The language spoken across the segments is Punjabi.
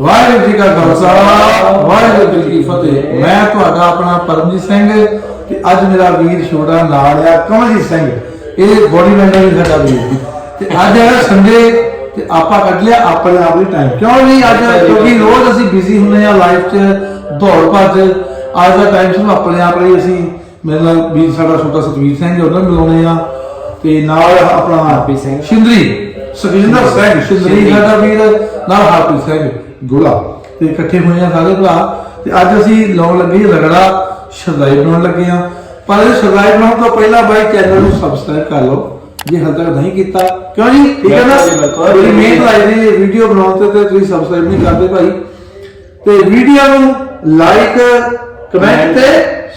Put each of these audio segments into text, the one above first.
ਵਾਹਿਗੁਰੂ ਜੀ ਕਾ ਖਾਲਸਾ ਵਾਹਿਗੁਰੂ ਜੀ ਕੀ ਫਤਿਹ। ਮੈਂ ਤੁਹਾਡਾ ਆਪਣਾ ਪਰਮਜੀਤ ਸਿੰਘ ਤੇ ਅੱਜ ਮੇਰਾ ਵੀਰ ਛੋਟਾ ਨਾਲ ਆ ਕਮਲਜੀਤ ਸਿੰਘ। ਇਹ ਬੋਡੀ ਬਿਲਡਰ ਵੀ ਸਾਡਾ ਵੀਰ ਜੀ। ਤੇ ਅੱਜ ਹੈ ਸੰਡੇ ਤੇ ਆਪਾਂ ਕੱਢ ਲਿਆ ਆਪਣੇ ਆਪ ਲਈ ਟਾਈਮ ਕਿਉਂ ਨਹੀਂ? ਅੱਜ ਕਿਉਂਕਿ ਰੋਜ਼ ਅਸੀਂ ਬਿਜ਼ੀ ਹੁੰਦੇ ਆ ਲਾਈਫ 'ਚ ਦੌੜ ਭੱਜ। ਅੱਜ ਦਾ ਟਾਈਮ ਸਿਰਫ ਆਪਣੇ ਆਪ ਲਈ ਅਸੀਂ ਮੇਰੇ ਨਾਲ ਵੀਰ ਸਾਡਾ ਛੋਟਾ ਸਤਵੀਰ ਸਿੰਘ ਉਹਨਾਂ ਨੂੰ ਮਿਲਾਉਣੇ ਆ ਤੇ ਨਾਲ ਆਪਣਾ ਹਰਪ੍ਰੀਤ ਸਿੰਘ। ਸ਼ਿੰਦਰੀ ਸੁਖਜਿੰਦਰ ਸਿੰਘ। ਸ਼ਿੰਦਰੀ। ਸਾਡਾ ਵੀਰ ਨਾਲ ਹਰਪ੍ਰੀਤ ਸਿੰਘ। ਗੋਲਾ। ਤੇ ਇਕੱਠੇ ਹੋਏ ਆ ਸਾਰੇ ਭਰਾ। ਤੇ ਅੱਜ ਅਸੀਂ ਲਾਉਣ ਲੱਗੇ ਰਗੜਾ ਸ਼ਰਦਾਈ ਬਣਾਉਣ ਲੱਗੇ ਆ ਪਰ ਇਹ ਸ਼ਰਦਾਈ ਬਣਾਉਣ ਤੋਂ ਪਹਿਲਾਂ ਬਾਈ ਚੈਨਲ ਨੂੰ ਸਬਸਕ੍ਰਾਈਬ ਕਰ ਲਓ ਜੇ ਹਾਲ ਤੱਕ ਨਹੀਂ ਕੀਤਾ। ਕਿਉਂ ਜੀ? ਠੀਕ ਹੈ ਨਾ। ਮੇਰੀ ਮਿਹਨਤ ਲੱਗਦੀ ਹੈ ਵੀਡੀਓ ਬਣਾਉਣ ਤੇ ਤੇ ਤੁਸੀਂ ਸਬਸਕ੍ਰਾਈਬ ਨਹੀਂ ਕਰਦੇ ਭਾਈ। ਤੇ ਵੀਡੀਓ ਨੂੰ ਲਾਈਕ ਕਮੈਂਟ ਤੇ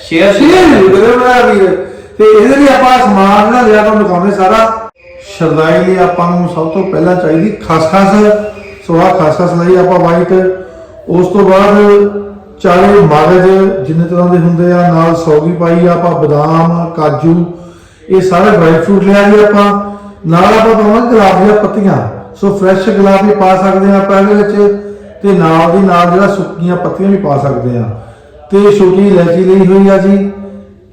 ਸ਼ੇਅਰ ਜ਼ਰੂਰ ਕਰਿਓ ਮੇਰਾ ਵੀਰ। ਤੇ ਇਹਦੇ ਲਈ ਆਪਾਂ ਸਮਾਨ ਜਿਹੜਾ ਲਿਆ ਤੁਹਾਨੂੰ ਦਿਖਾਉਂਦੇ ਸਾਰਾ। ਸ਼ਰਦਾਈ ਲਈ ਆਪਾਂ ਨੂੰ ਸਭ ਤੋਂ ਪਹਿਲਾਂ ਚਾਹੀਦੀ ਖਸਖਸ ਸੋ ਆਹ ਖਸਖਸ ਲਈ ਆਪਾਂ ਵਾਈਟ ਉਸ ਤੋਂ ਬਾਅਦ ਚਾਰੇ ਮਗਜ ਜਿੰਨੇ ਤਰ੍ਹਾਂ ਦੇ ਹੁੰਦੇ ਆ, ਨਾਲ ਸੌਗੀ ਪਾਈ ਆ ਆਪਾਂ ਬਦਾਮ, ਕਾਜੂ, ਇਹ ਸਾਰੇ ਡਰਾਈ ਫਰੂਟ ਲਿਆ ਜੀ ਆਪਾਂ। ਨਾਲ ਆਪਾਂ ਪਾਵਾਂਗੇ ਗੁਲਾਬ ਦੀਆਂ ਪੱਤੀਆਂ। ਸੋ ਫਰੈਸ਼ ਗੁਲਾਬ ਵੀ ਪਾ ਸਕਦੇ ਆ ਆਪਾਂ ਇਹਦੇ ਵਿੱਚ ਤੇ ਨਾਲ ਦੀ ਨਾਲ ਜਿਹੜਾ ਸੁੱਕੀਆਂ ਪੱਤੀਆਂ ਵੀ ਪਾ ਸਕਦੇ ਆ। ਤੇ ਛੋਟੀ ਇਲਾਇਚੀ ਲਈ ਹੋਈ ਆ ਜੀ,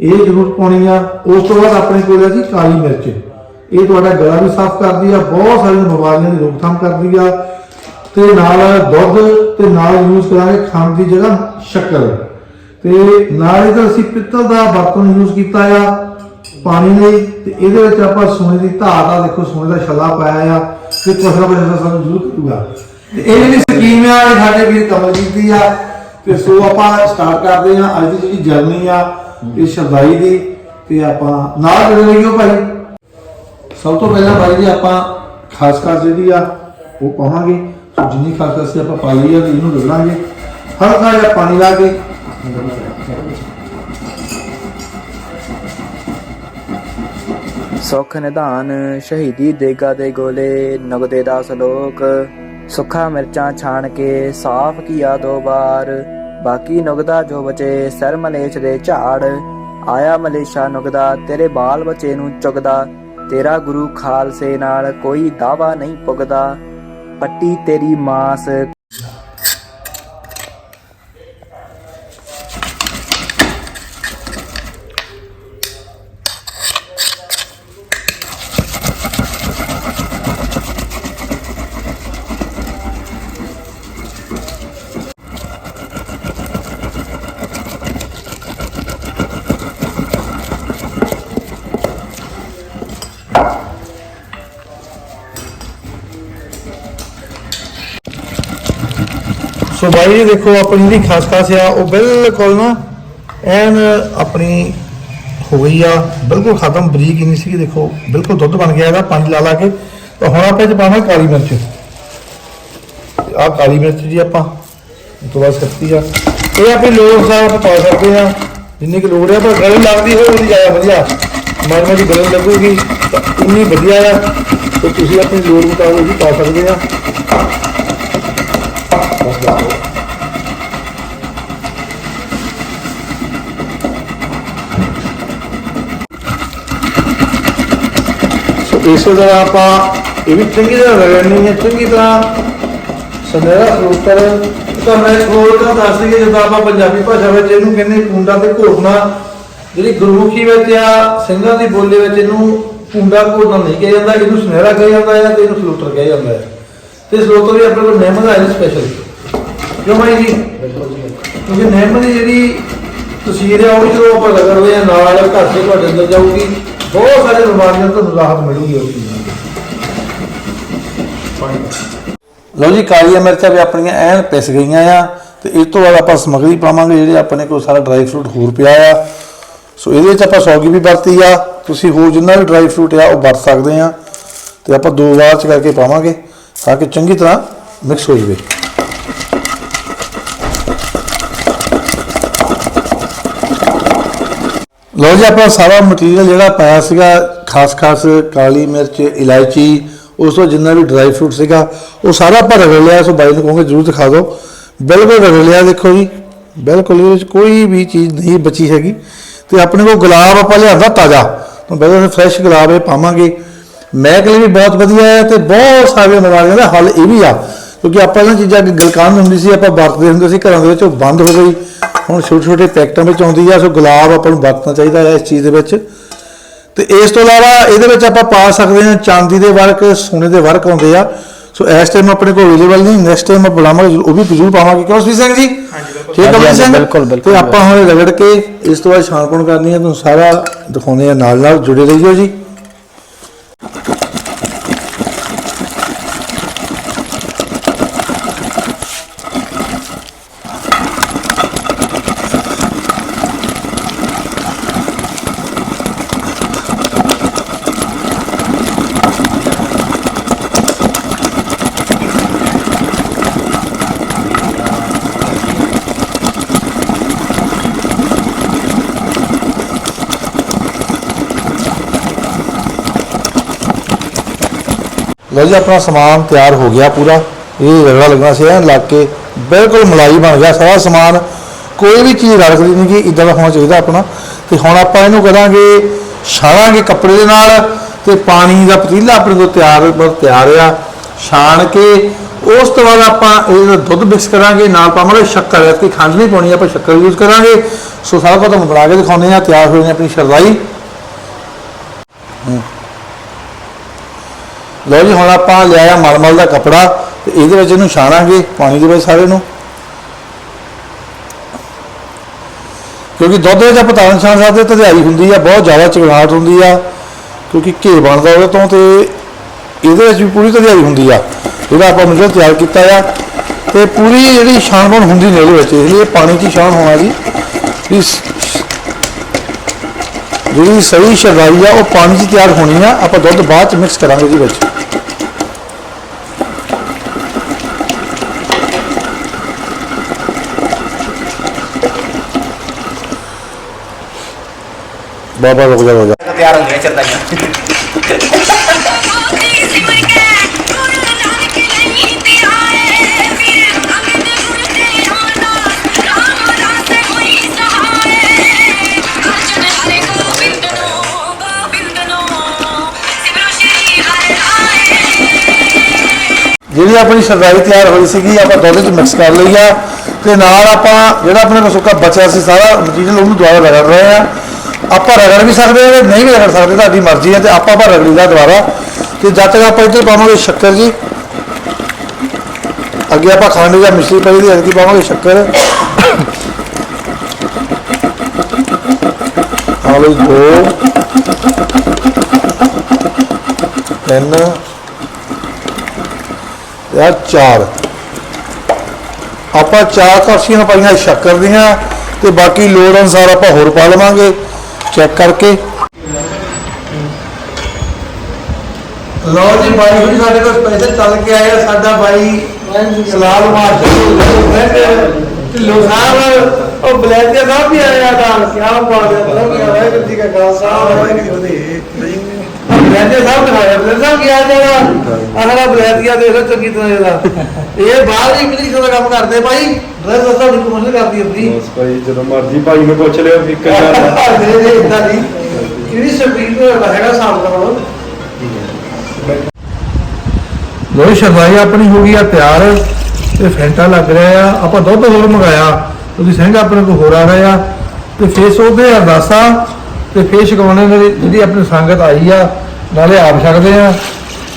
ਇਹ ਜ਼ਰੂਰ ਪਾਉਣੀ ਆ। ਉਸ ਤੋਂ ਬਾਅਦ ਆਪਣੇ ਕੋਲ ਆ ਜੀ ਕਾਲੀ ਮਿਰਚ। ਇਹ ਤੁਹਾਡਾ ਗਲਾ ਵੀ ਸਾਫ਼ ਕਰਦੀ ਆ, ਬਹੁਤ ਸਾਰੀਆਂ ਬਿਮਾਰੀਆਂ ਦੀ ਰੋਕਥਾਮ ਕਰਦੀ ਆ। ਤੇ ਨਾਲ ਦੁੱਧ ਤੇ ਨਾਲ ਯੂਜ਼ ਕਰਾਂਗੇ ਖੰਡ ਦੀ ਜਗ੍ਹਾ ਸ਼ੱਕਰ। ਤੇ ਨਾਲ ਇਹਦਾ ਅਸੀਂ ਪਿੱਤਲ ਦਾ ਬਰਤਨ ਯੂਜ਼ ਕੀਤਾ ਆ ਪਾਣੀ ਲਈ ਤੇ ਇਹਦੇ ਵਿੱਚ ਆਪਾਂ ਸੋਨੇ ਦੀ ਧਾਤ ਆ, ਦੇਖੋ ਸੋਨੇ ਦਾ ਛੱਲਾ ਪਾਇਆ ਆ ਤੇ ਕੁਛ ਨਾ ਕੁਛ ਸਾਨੂੰ ਜ਼ਰੂਰ ਕਰੂਗਾ। ਤੇ ਇਹ ਜਿਹੜੀ ਸਕੀਮ ਆ, ਇਹ ਸਾਡੇ ਵੀਰ ਕਮਲਜੀਤ ਦੀ ਆ ਤੇ ਸੋ ਆਪਾਂ ਸਟਾਰਟ ਕਰਦੇ ਆ ਅੱਜ ਦੀ ਜਿਹੜੀ ਜਰਨੀ ਆ, ਇਹ ਸ਼ਰਦਾਈ ਦੀ ਤੇ ਆਪਾਂ ਨਾਲ ਜੁੜੇ ਰਹੀਓ ਭਾਈ। ਸਭ ਤੋਂ ਪਹਿਲਾਂ ਭਾਈ ਜੀ ਆਪਾਂ ਖਾਸ ਖਾਸ ਜਿਹੜੀ ਆ, ਉਹ ਪਾਵਾਂਗੇ। ਜਿੰਨੀ ਖਾਸ ਖਾਸ ਆਪਾਂ ਪਾ ਆ ਇਹਨੂੰ ਰਗੜਾਂਗੇ। ਹਲਕਾ ਜਿਹਾ ਪਾਣੀ ਲਾ ਕੇ। ਸੁਖ ਨਿਧਾਨ ਸ਼ਹੀਦੀ ਦੇਗਾ ਦੇ ਗੋਲੇ, ਨਗਦੇ ਦਾ ਸਲੋਕ। ਸੁੱਖਾ ਮਿਰਚਾਂ ਛਾਣ ਕੇ ਸਾਫ਼ ਕੀਆ ਦੋ ਵਾਰ। ਬਾਕੀ ਨੁਗਦਾ ਜੋ ਬਚੇ, ਸਰ ਮਲੇਛ ਦੇ ਝਾੜ। ਆਇਆ ਮਲੇਸ਼ਾ ਨੁਗਦਾ, ਤੇਰੇ ਬਾਲ ਬਚੇ ਨੂੰ ਚੁਗਦਾ। ਤੇਰਾ ਗੁਰੂ ਖਾਲਸੇ ਨਾਲ ਕੋਈ ਦਾਵਾ ਨਹੀਂ ਪੁਗਦਾ। ਪੱਟੀ ਤੇਰੀ ਮਾਸ ਸੋ ਬਾਈ ਜੀ, ਦੇਖੋ ਆਪਣੀ ਜਿਹੜੀ ਖਾਸ ਆ, ਉਹ ਬਿਲਕੁਲ ਨਾ ਐਨ ਆਪਣੀ ਹੋ ਗਈ ਆ, ਬਿਲਕੁਲ ਖਤਮ, ਬਰੀਕ ਹੀ ਨਹੀਂ ਸੀ ਦੇਖੋ, ਬਿਲਕੁਲ ਦੁੱਧ ਬਣ ਗਿਆ ਇਹਦਾ, ਪਾਣੀ ਲਾ ਲਾ ਕੇ। ਤਾਂ ਹੁਣ ਆਪਾਂ ਇਹ 'ਚ ਪਾਵਾਂਗੇ ਕਾਲੀ ਮਿਰਚ। ਆਹ ਕਾਲੀ ਮਿਰਚ ਜੀ ਆਪਾਂ, ਇਹ ਤੋਂ ਬਾਅਦ ਸਖਤੀ ਆ। ਇਹ ਆਪਣੀ ਲੋੜ ਅਨੁਸਾਰ ਆਪਾਂ ਪਾ ਸਕਦੇ ਆ, ਜਿੰਨੀ ਕੁ ਲੋੜ ਆ, ਪਰ ਗਲੇ ਲੱਗਦੀ ਹੋਵੇ ਉਹਦੀ ਜ਼ਿਆਦਾ ਵਧੀਆ। ਮਨ ਮੇਰੀ ਗਲੇ ਲੱਗੂਗੀ, ਤਾਂ ਉਨੀ ਵਧੀਆ ਆ, ਤੇ ਤੁਸੀਂ ਆਪਣੀ ਲੋੜ ਮੁਤਾਬਕ ਵੀ ਪਾ ਸਕਦੇ ਆ। ਇਸੇ ਤਰ੍ਹਾਂ ਆਪਾਂ ਇਹ ਵੀ ਚੰਗੀ ਤਰ੍ਹਾਂ ਰਗੜਨੀ ਹੈ, ਚੰਗੀ ਤਰ੍ਹਾਂ ਸੁਨਹਿਰਾ ਫਰੂਟਰ ਤਾਂ ਮੈਂ ਹੋਰ ਤਾਂ ਦੱਸ ਦਈਏ, ਜਦੋਂ ਆਪਾਂ ਪੰਜਾਬੀ ਭਾਸ਼ਾ ਵਿੱਚ ਇਹਨੂੰ ਕਹਿੰਦੇ ਕੁੰਡਾ ਤੇ ਘੋਟਣਾ ਜਿਹੜੀ ਗੁਰਮੁਖੀ ਵਿੱਚ ਆ, ਸਿੰਘਾਂ ਦੀ ਬੋਲੀ ਵਿੱਚ ਇਹਨੂੰ ਕੁੰਡਾ ਘੋਟਣਾ ਨਹੀਂ ਕਿਹਾ ਜਾਂਦਾ, ਇਹਨੂੰ ਸੁਨਹਿਰਾ ਕਿਹਾ ਜਾਂਦਾ ਹੈ ਤੇ ਇਹਨੂੰ ਫਲੂਟਰ ਕਿਹਾ ਜਾਂਦਾ ਹੈ। ਤੇ ਫਲੂਟਰ ਵੀ ਆਪਣੇ ਕੋਲ ਮਹਿਮਦ ਆਇਆ ਸਪੈਸ਼ਲ ਕਿਉਂ ਭਾਈ ਜੀ? ਕਿਉਂਕਿ ਨਿੰਮ ਦੀ ਜਿਹੜੀ ਤਸਵੀਰ ਹੈ ਉਹ ਵੀ ਜਦੋਂ ਆਪਾਂ ਰਗੜਦੇ ਆ ਨਾਲ ਘਰ ਦੇ ਤੁਹਾਡੇ ਅੰਦਰ ਜਾਊਗੀ, ਬਹੁਤ ਸਾਰੇ ਬਿਮਾਰੀਆਂ ਤੋਂ ਰਾਹਤ ਮਿਲੂਗੀ ਉਸ ਚੀਜ਼ ਨਾਲ ਲਓ ਜੀ, ਕਾਲੀਆਂ ਮਿਰਚਾਂ ਵੀ ਆਪਣੀਆਂ ਐਨ ਪਿਸ ਗਈਆਂ ਆ, ਤੇ ਇਸ ਤੋਂ ਬਾਅਦ ਆਪਾਂ ਸਮਗਰੀ ਪਾਵਾਂਗੇ, ਜਿਹੜੇ ਆਪਣੇ ਕੋਲ ਸਾਰਾ ਡਰਾਈ ਫਰੂਟ ਹੋਰ ਪਿਆ ਆ। ਸੋ ਇਹਦੇ ਵਿੱਚ ਆਪਾਂ ਸੌਗੀ ਵੀ ਵਰਤੀ ਆ, ਤੁਸੀਂ ਹੋਰ ਜਿੰਨਾ ਵੀ ਡਰਾਈ ਫਰੂਟ ਆ, ਉਹ ਵਰਤ ਸਕਦੇ ਆ। ਤੇ ਆਪਾਂ ਦੋ ਵਾਰ ਚ ਕਰਕੇ ਪਾਵਾਂਗੇ, ਤਾਂ ਕਿ ਚੰਗੀ ਤਰ੍ਹਾਂ ਮਿਕਸ ਹੋ ਜਾਵੇ। ਲਓ ਜੀ, ਆਪਾਂ ਸਾਰਾ ਮਟੀਰੀਅਲ ਜਿਹੜਾ ਪਾਇਆ ਸੀਗਾ, ਖਾਸ ਖਾਸ ਕਾਲੀ ਮਿਰਚ, ਇਲਾਇਚੀ, ਉਸ ਤੋਂ ਜਿੰਨਾ ਵੀ ਡਰਾਈ ਫਰੂਟ ਸੀਗਾ, ਉਹ ਸਾਰਾ ਆਪਾਂ ਰਗੜ ਲਿਆ, ਸੋ ਬਾਈ ਨੂੰ ਕਹੋਗੇ ਜਰੂਰ ਦਿਖਾ ਦਿਓ। ਬਿਲਕੁਲ ਰਗੜ ਲਿਆ, ਦੇਖੋ ਜੀ, ਬਿਲਕੁਲ ਇਹਦੇ ਵਿੱਚ ਕੋਈ ਵੀ ਚੀਜ਼ ਨਹੀਂ ਬਚੀ ਹੈਗੀ। ਤੇ ਆਪਣੇ ਕੋਲ ਗੁਲਾਬ ਆਪਾਂ ਲਿਆਂਦਾ ਤਾਜ਼ਾ, ਤਾਂ ਬਿਲਕੁਲ ਫਰੈਸ਼ ਗੁਲਾਬ ਇਹ ਪਾਵਾਂਗੇ। ਮਹਿਕ ਲਈ ਵੀ ਬਹੁਤ ਵਧੀਆ ਹੈ ਤੇ ਬਹੁਤ ਸਾਰੀਆਂ ਬਿਮਾਰੀਆਂ ਦਾ ਹੱਲ ਇਹ ਵੀ ਆ, ਕਿਉਂਕਿ ਆਪਾਂ ਇਹਨਾਂ ਚੀਜ਼ਾਂ ਗਲਕਾਨ ਹੁੰਦੀ ਸੀ, ਆਪਾਂ ਵਰਤਦੇ ਹੁੰਦੇ ਸੀ, ਘਰਾਂ ਦੇ ਵਿੱਚ ਉਹ ਬੰਦ ਹੋ ਗਈ। ਹੁਣ ਛੋਟੇ ਛੋਟੇ ਪੈਕਟਾਂ ਵਿੱਚ ਆਉਂਦੀ ਆ ਸੋ ਗੁਲਾਬ ਆਪਾਂ ਨੂੰ ਵਰਤਣਾ ਚਾਹੀਦਾ ਹੈ ਇਸ ਚੀਜ਼ ਦੇ ਵਿੱਚ। ਤੇ ਇਸ ਤੋਂ ਇਲਾਵਾ ਇਹਦੇ ਵਿੱਚ ਆਪਾਂ ਪਾ ਸਕਦੇ ਹਾਂ ਚਾਂਦੀ ਦੇ ਵਰਕ ਸੋਨੇ ਦੇ ਵਰਕ ਆਉਂਦੇ ਆ। ਸੋ ਇਸ ਟਾਈਮ ਆਪਣੇ ਕੋਲ ਅਵੇਲੇਬਲ ਨਹੀਂ ਨੈਕਸਟ ਟਾਈਮ ਆਪਾਂ ਬੁਲਾਵਾਂਗੇ ਉਹ ਵੀ ਜ਼ਰੂਰ ਪਾਵਾਂਗੇ। ਕਿਉਂ ਸੀ ਸਿੰਘ ਜੀ? ਠੀਕ ਹੈ ਹਾਂਜੀ, ਬਲੀ ਸਿੰਘ? ਬਿਲਕੁਲ, ਬਿਲਕੁਲ। ਤੇ ਆਪਾਂ ਹੁਣ ਰਗੜ ਕੇ ਇਸ ਤੋਂ ਬਾਅਦ ਛਾਣਪਣ ਕਰਨੀ ਹੈ ਤੁਹਾਨੂੰ ਸਾਰਾ ਦਿਖਾਉਂਦੇ ਆ ਨਾਲ ਨਾਲ ਜੁੜੇ ਰਹੀਓ ਜੀ। ਲਓ ਜੀ, ਆਪਣਾ ਸਮਾਨ ਤਿਆਰ ਹੋ ਗਿਆ ਪੂਰਾ। ਇਹ ਰਗੜਾ ਲੱਗਣਾ ਸੀ, ਐਨ ਲੱਗ ਕੇ ਬਿਲਕੁਲ ਮਲਾਈ ਬਣ ਗਿਆ। ਸਾਰਾ ਸਮਾਨ ਕੋਈ ਵੀ ਚੀਜ਼ ਰੜਕਦੀ ਨਹੀਂ ਕਿ ਇਦਾਂ ਦਾ ਹੋਣਾ ਚਾਹੀਦਾ ਆਪਣਾ। ਤੇ ਹੁਣ ਆਪਾਂ ਇਹਨੂੰ ਕਰਾਂਗੇ ਛਾਣਾਂਗੇ ਕੱਪੜੇ ਦੇ ਨਾਲ ਤੇ ਪਾਣੀ ਦਾ ਪਤੀਲਾ ਆਪਣੇ ਕੋਲ ਤਿਆਰ ਬਸ ਤਿਆਰ ਆ। ਛਾਣ ਕੇ ਉਸ ਤੋਂ ਬਾਅਦ ਆਪਾਂ ਇਹਦਾ ਦੁੱਧ ਮਿਕਸ ਕਰਾਂਗੇ, ਨਾਲ ਪਾਵਾਂਗੇ ਸ਼ੱਕਰ, ਐਤਕੀ ਖੰਡ ਨਹੀਂ ਪਾਉਣੀ, ਆਪਾਂ ਸ਼ੱਕਰ ਯੂਜ਼ ਕਰਾਂਗੇ। ਸੋ ਸਾਰਾ ਕੁਝ ਤੁਹਾਨੂੰ ਬਣਾ ਕੇ ਦਿਖਾਉਂਦੇ ਆ ਤਿਆਰ ਹੋਈ ਨੇ ਆਪਣੀ ਸ਼ਰਦਾਈ। ਲਓ ਜੀ, ਹੁਣ ਆਪਾਂ ਲਿਆਇਆ ਮਲਮਲ ਦਾ ਕਪੜਾ ਤੇ ਇਹਦੇ ਵਿੱਚ ਇਹਨੂੰ ਛਾਣਾਂਗੇ ਪਾਣੀ ਦੇ ਵਿੱਚ ਸਾਰੇ ਨੂੰ। ਕਿਉਂਕਿ ਦੁੱਧ ਵਿੱਚ ਆਪਾਂ ਤਾਂ ਛਾਣ ਸਕਦੇ ਧਿਆਈ ਹੁੰਦੀ ਆ, ਬਹੁਤ ਜ਼ਿਆਦਾ ਚਿਕਨਾਹਟ ਹੁੰਦੀ ਆ, ਕਿਉਂਕਿ ਘੇ ਬਣਦਾ ਉਹਦੇ ਤੋਂ ਤੇ ਇਹਦੇ ਵਿੱਚ ਵੀ ਪੂਰੀ ਧਿਆਈ ਹੁੰਦੀ ਆ। ਜਿਹੜਾ ਆਪਾਂ ਮਿਸ਼ਰਣ ਤਿਆਰ ਕੀਤਾ ਆ ਤੇ ਪੂਰੀ ਜਿਹੜੀ ਛਾਣਬਣ ਹੁੰਦੀ ਨੇ ਇਹਦੇ ਵਿੱਚ, ਇਸ ਲਈ ਪਾਣੀ 'ਚ ਹੀ ਛਾਣ ਹੋਣਾ ਜੀ। ਵੀ ਜਿਹੜੀ ਸਹੀ ਸ਼ਰਦਾਈ ਆ, ਉਹ ਪਾਣੀ 'ਚ ਤਿਆਰ ਹੋਣੀ ਆ, ਆਪਾਂ ਦੁੱਧ ਬਾਅਦ 'ਚ ਮਿਕਸ ਕਰਾਂਗੇ ਜੀ ਵਿੱਚ। ਬਾਬਾ ਰੁਕ ਜਾ ਰੁਕ ਜਾ ਤਿਆਰ ਹੋ ਗਈਆਂ ਚਰਦਾਈਆਂ। ਜਿਹੜੀ ਆਪਣੀ ਸ਼ਰਦਾਈ ਤਿਆਰ ਹੋਈ ਸੀਗੀ ਆਪਾਂ ਦੁੱਧ 'ਚ ਮਿਕਸ ਕਰ ਲਈ ਆ। ਤੇ ਨਾਲ ਆਪਾਂ ਜਿਹੜਾ ਆਪਣੇ ਕੋਲ ਸੁੱਕਾ ਬਚਿਆ ਸੀ ਸਾਰਾ ਮਟੀਰੀਅਲ ਉਹਨੂੰ ਦੁਬਾਰਾ ਰਗੜ ਰਹੇ ਆ। ਆਪਾਂ ਰਗੜ ਵੀ ਸਕਦੇ ਹਾਂ ਨਹੀਂ ਵੀ ਰਗੜ ਸਕਦੇ, ਤੁਹਾਡੀ ਮਰਜ਼ੀ ਹੈ ਤੇ ਆਪਾਂ ਪਰ ਰਗੜੀਦਾ ਦੁਬਾਰਾ ਤੇ ਜਦ ਤੱਕ ਆਪਾਂ ਇੱਥੇ ਪਾਵਾਂਗੇ ਸ਼ੱਕਰ ਜੀ। ਅੱਗੇ ਆਪਾਂ ਖੰਡ ਜਾਂ ਮਿਸ਼ਰੀ ਪਈ ਦੀ ਅੱਗੇ ਪਾਵਾਂਗੇ ਸ਼ੱਕਰ। ਆਲੂ ਦੋ। ਤਿੰਨ। ਯਾਰ ਚਾਰ। ਆਪਾਂ ਚਾਰ ਕਾਫੀਆਂ ਪਾਈਆਂ ਸ਼ੱਕਰ ਦੀਆਂ ਤੇ ਬਾਕੀ ਲੋੜ ਅਨੁਸਾਰ ਆਪਾਂ ਹੋਰ ਪਾ ਲਵਾਂਗੇ। ਚੈੱਕ ਕਰਕੇ। ਲਓ ਜੀ, ਬਾਈ ਜੀ ਸਾਡੇ ਕੋਲ ਪੈਸੇ ਚੱਲ ਕੇ ਆਏ ਸਾਡਾ ਬਾਈ ਸਲਾਲ ਮਾਰ ਢਿੱਲੋ ਉਹ ਬਲੈਤੀਆ ਸਾਹਿਬ ਵੀ ਆਇਆ ਨਾਲ ਕਿਆ ਬਾਤ ਹੈ ਤੁਹਾਨੂੰ ਵਾਹਿਗੁਰੂ ਜੀ ਕਾ ਖਾਲਸਾ, ਵਾਹਿਗੁਰੂ ਜੀ ਬਲੈਤੀਆ ਸਾਹਿਬ ਦਿਖਾਇਆ, ਬਲੈਤੀਆ ਸਾਹਿਬ ਕੀ ਆ? ਜਿਹੜਾ ਆਹਲਾ ਬਲੈਤੀਆ ਦੇਖੋ ਚੰਗੀ ਤਰ੍ਹਾਂ ਇਹਦਾ। ਇਹ ਬਾਹਰ ਹੀ ਇੰਗਲਿਸ਼ ਦਾ ਕੰਮ ਕਰਦੇ ਭਾਈ। ਡਰੈਸ ਅਸਾਂ ਦੀ ਕਮਰਸ਼ਲ ਕਰਦੀ ਹੁੰਦੀ ਬਸ ਭਾਈ ਜਦੋਂ ਮਰਜ਼ੀ ਭਾਈ ਨੂੰ ਪੁੱਛ ਲਿਓ ਫਿੱਕਾ ਕਰਨਾ ਦੇ ਦੇ ਇਦਾਂ ਦੀ ਕਿਹੜੀ ਸਪੀਡ ਦਾ ਹੈਗਾ ਸਾਬ ਦਾ ਮਤਲਬ ਲੋਈ ਸ਼ਰਦਾਈ ਆਪਣੀ ਹੋ ਗਈ ਆ ਤਿਆਰ ਤੇ ਫੈਂਟਾ ਲੱਗ ਰਿਹਾ ਆ। ਆਪਾਂ ਦੁੱਧ ਹੋਰ ਮੰਗਾਇਆ। ਉਹਦੀ ਸਿੰਘ ਆਪਣੇ ਕੋਲ ਹੋਰ ਆ ਰਿਹਾ ਆ। ਤੇ ਫੇਸ ਉਹਦੇ ਅਰਦਾਸਾ ਤੇ ਫੇਸ ਦੀ ਜਿਹੜੀ ਆਪਣੀ ਸੰਗਤ ਆਈ ਆ। ਨਾਲੇ ਆਪ ਛਕਦੇ ਆ।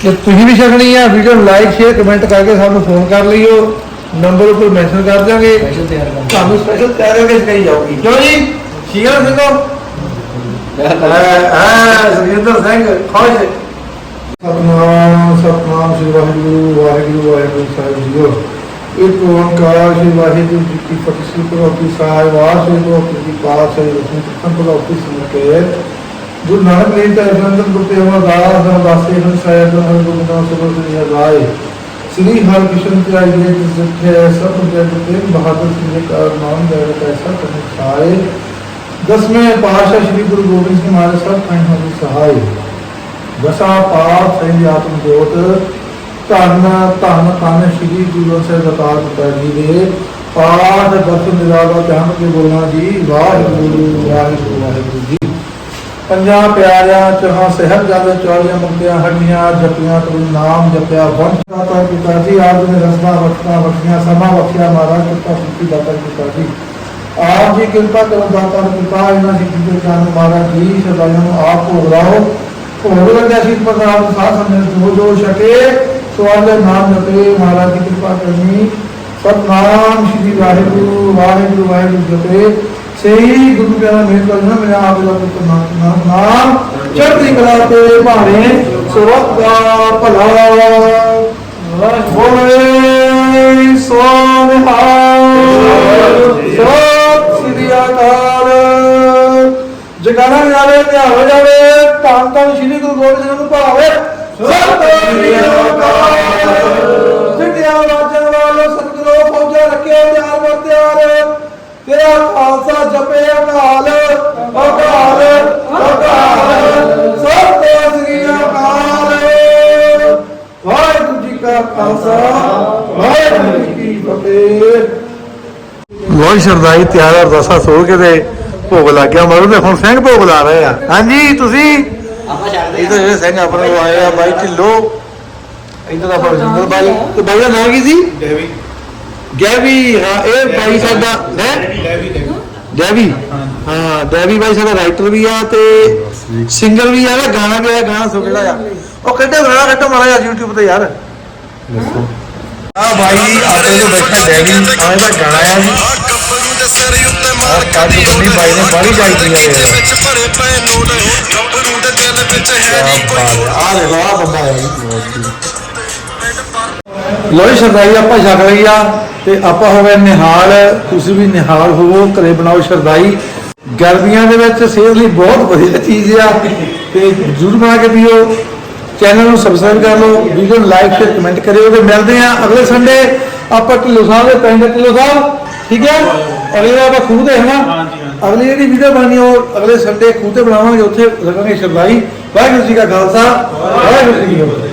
ਤੇ ਤੁਸੀਂ ਵੀ ਛਕਣੀ ਆ ਵੀਡੀਓ ਨੂੰ ਲਾਈਕ ਸ਼ੇਅਰ ਕਮੈਂਟ ਕਰਕੇ ਸਾਨੂੰ ਫੋਨ ਕਰ ਲਈਓ। ਨੰਬਰ ਉੱਪਰ ਮੈਂਸ਼ਨ ਕਰ ਦਿਆਂਗੇ। ਤੁਹਾਨੂੰ ਸਪੈਸ਼ਲ ਤਿਆਰ ਕਰਕੇ ਸਿਖਾਈ ਜਾਊਗੀ। ਕਿਉਂ ਜੀ? ਹੈ ਸਿੰਘੋ ਹਾਂ ਸੁਖਿੰਦਰ ਸਿੰਘ ਖੁਸ਼। ਸਤਨਾਮ ਸਤਨਾਮ ਸ੍ਰੀ ਵਾਹਿਗੁਰੂ ਵਾਹਿਗੁਰੂ ਵਾਹਿਗੁਰੂ ਸਾਹਿਬ ਜੀਓ। ਇੱਕ ਓੰਕਾਰ ਸ੍ਰੀ ਵਾਹਿਗੁਰੂ ਜੀ ਕੀ ਫਤਿਹ ਸ੍ਰੀ ਗ੍ਰੰਥ ਸਾਹਿਬ ਵਾਹਿਗੁਰੂ ਜੀ ਕੀ ਪਾਸ ਹੈ ਰਸਮ ਕਿਤਨ ਬਲਾ ਉਪਰ ਸੁਣ ਕੇ ਗੁਰੂ ਨਾਨਕ ਦੇਵ ਜੀ ਅਨੰਦ ਗੁਰਤੇ ਅਮਰਦਾਸ ਅਰਦਾਸੇ ਹਨ ਸਾਹਿਬ ਦਾ ਗੁਰੂ ਨਾਮ ਸਬਰ ਸ੍ਰੀ ਹਜ਼ਾਏ ਸ੍ਰੀ ਹਰਿ ਕ੍ਰਿਸ਼ਨ ਪਿਆਰੇ ਜੀ ਜਿਸ ਜਿੱਥੇ ਸਭ ਜਗ ਤੇ ਬਹਾਦਰ ਸਿੰਘ ਜੀ ਕਾ ਨਾਮ ਜੈ ਕੈਸਾ ਕਨੇ ਖਾਏ ਦਸਵੇਂ ਪਾਤਸ਼ਾਹ ਸ੍ਰੀ ਗੁਰੂ ਗੋਬਿੰਦ ਸਿੰਘ ਮਹਾਰਾਜ ਸਾਹਿਬ ਕਾਇਨ ਹੋ ਸਹਾਈ ਦਸਾ ਪਾਪ ਸਹੀ ਆਤਮ ਜੋਤ ਧੰਨ ਧੰਨ ਧੰਨ ਸ਼੍ਰੀ ਗੁਰੂ ਗ੍ਰੰਥ ਸਾਹਿਬ ਅਵਤਾਰ ਪਿਤਾ ਜੀ ਦੇ ਪਾਠ ਦਰਸ਼ਨ ਨਿਰਾਲਾ ਚਾਹਨ ਕੇ ਬੋਲਣਾ ਜੀ ਵਾਹਿਗੁਰੂ ਵਾਹਿਗੁਰੂ ਵਾਹਿਗੁਰੂ ਜੀ ਪੰਜਾਂ ਪਿਆਰਿਆਂ ਚਹਾਂ ਸਹਿਬ ਜਾਦੇ ਚੌੜੀਆਂ ਮੁਕਤੀਆਂ ਹੱਡੀਆਂ ਜਪੀਆਂ ਤੂੰ ਨਾਮ ਜਪਿਆ ਵੰਸ਼ਾ ਤਾਂ ਪਿਤਾ ਜੀ, ਆਪ ਨੇ ਰਸਨਾ ਵਖਣਾ ਵਖੀਆਂ ਸਮਾ ਵਖਿਆ ਮਹਾਰਾਜ ਕਿਰਪਾ ਕੀਤੀ ਦਾਤਾ ਪਿਤਾ ਜੀ। ਆਪ ਜੀ ਕਿਰਪਾ ਕਰੋ, ਦਾਤਾ ਪਿਤਾ ਇਹਨਾਂ ਦੀ ਜਿੱਦੇ ਜਾਨ ਮਹਾਰਾਜ ਜੀ ਸਦਾਇਆਂ ਨੂੰ ਆਪ ਭੋਗ ਲਾਓ। ਭੋਗ ਲੱਗਿਆ ਸੀ ਪ੍ਰਦਾਨ ਸਾਧ ਸੰਗਤ ਜੋ ਜੋ ਛਕੇ ਸਵਾਲ ਦੇ ਨਾਮ ਜਪੇ, ਮਹਾਰਾਜ ਦੀ ਕਿਰਪਾ ਕਰਨੀ। ਸਤਨਾਮ ਸ਼੍ਰੀ ਵਾਹਿਗੁਰੂ ਵਾਹਿਗੁਰੂ ਵਾਹਿਗੁਰੂ ਜਪੇ। ਸਹੀ ਗੁਰੂ ਪਿਆਰਾ ਮੇਰ ਕਰਨਾ ਮੇਰਾ ਆਪ ਦਾ ਪੁੱਤ ਨਾਮ ਨਾਮ ਚੜ੍ਹਦੀ ਕਲਾ ਤੇ ਭਾਣੇ ਸੁਰਤ ਦਾ ਭਲਾ। ਬੋਲੇ ਸੋਨਿਹਾਲ। ਸਤਿ ਸ੍ਰੀ ਅਕਾਲ। ਜਗਾਣਾ ਜਾਵੇ ਤੇ ਜਾਵੇ, ਧੰਨ ਧੰਨ ਸ੍ਰੀ ਗੁਰੂ ਗੋਬਿੰਦ ਸਿੰਘ ਨੂੰ ਭਾਵੇ। ਖਾਲਸਾ ਵਾਹਿਗੁਰੂ ਜੀ ਕੀ ਫਤਿਹ। ਬਹੁਤ ਸ਼ਰਦਾਈ ਤਿਆਰ ਅਰਦਾਸਾ ਸੋ ਕੇ ਤੇ ਭੋਗ ਲੱਗ ਗਿਆ ਮਰੂ ਤੇ ਹੁਣ ਸਿੰਘ ਭੋਗ ਲਾ ਰਹੇ ਆ। ਹਾਂਜੀ ਤੁਸੀਂ? ਆਪਾਂ ਛੱਡਦੇ ਇਹ ਤਾਂ ਸਿੰਘ ਆਪਣੇ ਆਏ ਆ ਬਾਈ ਢਿੱਲੋ। ਇਧਰ ਆਪਾਂ ਜਿੰਦਰ ਬਾਈ ਤੇ ਬਾਈ ਦਾ ਨਾਮ ਕੀ ਸੀ? ਡੈਵੀ। ਗੈਵੀ ਹਾਂ ਇਹ ਬਾਈ ਸਾਡਾ ਹੈ? ਡੈਵੀ। ਹਾਂ ਡੈਵੀ ਬਾਈ ਸਾਡਾ ਰਾਈਟਰ ਵੀ ਆ ਤੇ ਸਿੰਗਰ ਵੀ ਆ। ਨਾ ਗਾਣਾ ਵੀ ਆ ਗਾਣਾ ਸੋ ਕਿਹੜਾ ਆ। ਉਹ ਕੱਢੇ ਗਾਣਾ ਕੱਢੋ ਮਾਰਾ ਯਾਰ YouTube ਤੇ ਯਾਰ। ਆ ਬਾਈ ਆਪਣੇ ਕੋਲ ਬੈਠਾ ਡੈਵੀ ਆ ਇਹਦਾ ਗਾਣਾ ਆ ਜੀ। ਗੱਭਰੂ ਦੇ ਸਿਰ ਉੱਤੇ ਮਾਰ ਆਹ ਕੱਢ ਬੰਨੀ ਬਾਈ ਨੇ ਬਾਹਲੀ ਗਾਈ ਦੀ ਆ ਹੈ ਆ ਦੇਖੋ ਆ ਬੰਦਾ ਹੈ ਲੋਈ ਸ਼ਰਦਾਈ ਆਪਾਂ ਛਕ ਲਈ ਆ ਤੇ ਆਪਾਂ ਹੋ ਗਏ ਨਿਹਾਲ। ਤੁਸੀਂ ਵੀ ਨਿਹਾਲ ਹੋਵੋ ਘਰੇ ਬਣਾਓ ਸ਼ਰਦਾਈ ਗਰਮੀਆਂ ਦੇ ਵਿੱਚ ਸਿਹਤ ਲਈ ਬਹੁਤ ਵਧੀਆ ਚੀਜ਼ ਆ। ਤੇ ਜਰੂਰ ਬਣਾ ਕੇ ਪੀਓ। ਚੈਨਲ ਨੂੰ ਸਬਸਕ੍ਰਾਈਬ ਕਰ ਲਓ ਵੀਡੀਓ ਨੂੰ ਲਾਈਕ ਤੇ ਕਮੈਂਟ ਕਰਿਓ ਤੇ ਮਿਲਦੇ ਆ ਅਗਲੇ ਸੰਡੇ ਆਪਾਂ ਢਿੱਲੋਂ ਸਾਹਿਬ ਦੇ ਪਿੰਡ ਢਿੱਲੋਂ ਸਾਹਿਬ, ਠੀਕ ਹੈ? ਅਗਲੇ ਵਾਰ ਆਪਾਂ ਖੂਹ ਤੇ ਹੈ ਨਾ ਅਗਲੀ ਜਿਹੜੀ ਵੀਡੀਓ ਬਣਨੀ ਉਹ ਅਗਲੇ ਸੰਡੇ ਖੂਹ ਤੇ ਬਣਾਵਾਂਗੇ, ਉੱਥੇ ਲੱਗਾਂਗੇ ਸ਼ਰਦਾਈ ਵਾਹਿਗੁਰੂ ਜੀ ਕਾ ਖਾਲਸਾ, ਵਾਹਿਗੁਰੂ ਜੀ ਕੀ ਫਤਿਹ।